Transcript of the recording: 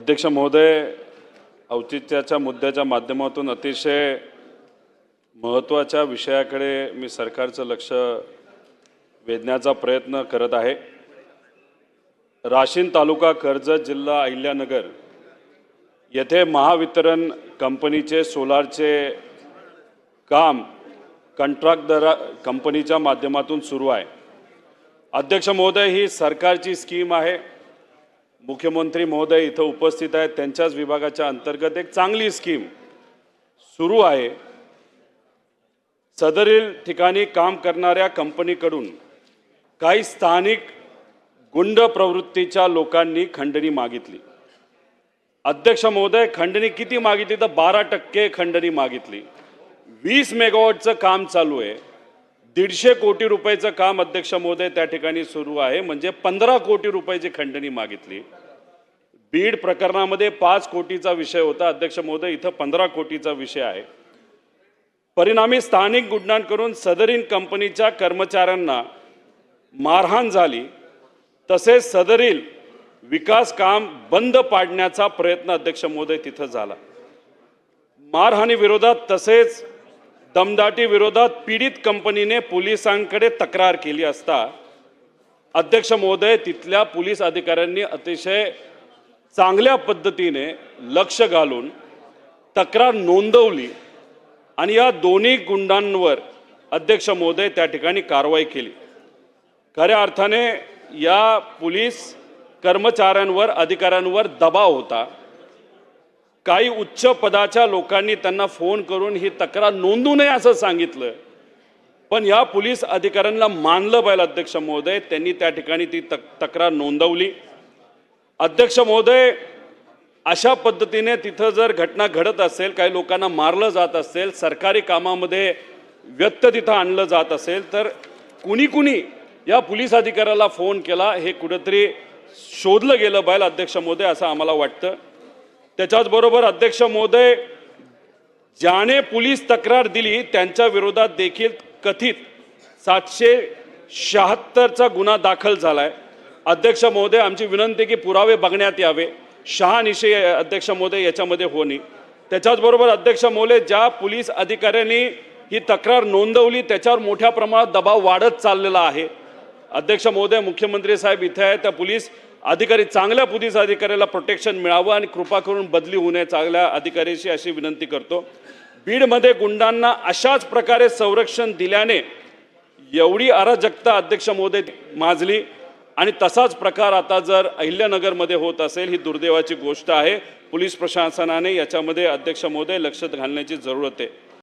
अध्यक्ष महोदय औचित्याच्या मुद्द्याच्या माध्यमातून अतिशय महत्त्वाच्या विषयाकडे मी सरकारचं लक्ष वेधण्याचा प्रयत्न करत आहे. राशीन तालुका कर्जत जिल्हा अहिल्यानगर येथे महावितरण कंपनीचे सोलारचे काम कंत्राटदारा कंपनीच्या माध्यमातून सुरू आहे. अध्यक्ष महोदय ही सरकारची स्कीम आहे. मुख्यमंत्री महोदय इथं उपस्थित आहेत. त्यांच्याच विभागाच्या अंतर्गत एक चांगली स्कीम सुरू आहे. सदरील ठिकाणी काम करणाऱ्या कंपनीकडून काही स्थानिक गुंड प्रवृत्तीच्या लोकांनी खंडणी मागितली. अध्यक्ष महोदय खंडणी किती मागितली? तर बारा टक्के खंडणी मागितली. वीस मेगावॉटचं काम चालू आहे. दीडशे कोटी रुपयाचं काम अध्यक्ष महोदय त्या ठिकाणी सुरू आहे. म्हणजे पंधरा कोटी रुपयाची खंडणी मागितली. बीड प्रकरणामध्ये पाच कोटीचा विषय होता. अध्यक्ष महोदय इथं पंधरा कोटीचा विषय आहे. परिणामी स्थानिक गुंडांकडून सदरीन कंपनीच्या कर्मचाऱ्यांना मारहाण झाली. तसेच सदरील विकास काम बंद पाडण्याचा प्रयत्न अध्यक्ष महोदय तिथं झाला. मारहाणीविरोधात तसेच दमदाटी विरोधात पीडित कंपनीने पोलिसांकडे तक्रार केली असता अध्यक्ष महोदय तिथल्या पोलीस अधिकाऱ्यांनी अतिशय चांगल्या पद्धतीने लक्ष घालून तक्रार नोंदवली आणि या दोन्ही गुंडांवर अध्यक्ष महोदय त्या ठिकाणी कारवाई केली. खऱ्या अर्थाने या पोलीस कर्मचाऱ्यांवर अधिकाऱ्यांवर दबाव होता. काही उच्च पदाच्या लोकांनी त्यांना फोन करून ही तक्रार नोंदू नये असं सांगितलं. पण या पोलीस अधिकाऱ्यांना मानलं पाहिजे अध्यक्ष महोदय त्यांनी त्या ठिकाणी ती तक तक्रार नोंदवली. अध्यक्ष महोदय अशा पद्धतीने तिथं जर घटना घडत असेल काही लोकांना मारलं जात असेल सरकारी कामामध्ये व्यक्त तिथं आणलं जात असेल तर कुणी कुणी या पोलीस अधिकाऱ्याला फोन केला हे कुठंतरी शोधलं गेलं बैल अध्यक्ष महोदय असं आम्हाला वाटतं. त्याच्याचबरोबर अध्यक्ष महोदय ज्याने पोलीस तक्रार दिली त्यांच्या विरोधात देखील कथित सातशे शहात्तरचा गुन्हा दाखल झाला आहे अध्यक्ष महोदय आमची विनंती की पुरावे बघण्यात यावे. शहानिशय अध्यक्ष महोदय याच्यामध्ये होणे त्याच्याचबरोबर अध्यक्ष मोले ज्या पोलीस अधिकाऱ्यांनी ही तक्रार नोंदवली त्याच्यावर मोठ्या प्रमाणात दबाव वाढत चाललेला आहे. अध्यक्ष महोदय मुख्यमंत्री साहेब इथे आहे त्या पोलीस अधिकारी चांगल्या पोलीस अधिकाऱ्याला प्रोटेक्शन मिळावं आणि कृपा करून बदली होऊ नये चांगल्या अधिकाऱ्याशी अशी विनंती करतो. बीडमध्ये गुंडांना अशाच प्रकारे संरक्षण दिल्याने एवढी अराजकता अध्यक्ष महोदय माजली आणि तसाच प्रकार आता जर अहिल्यानगरमध्ये होत असेल ही दुर्दैवाची गोष्ट आहे. पोलीस प्रशासनाने याच्यामध्ये अध्यक्ष महोदय लक्ष घालण्याची जरूरत आहे.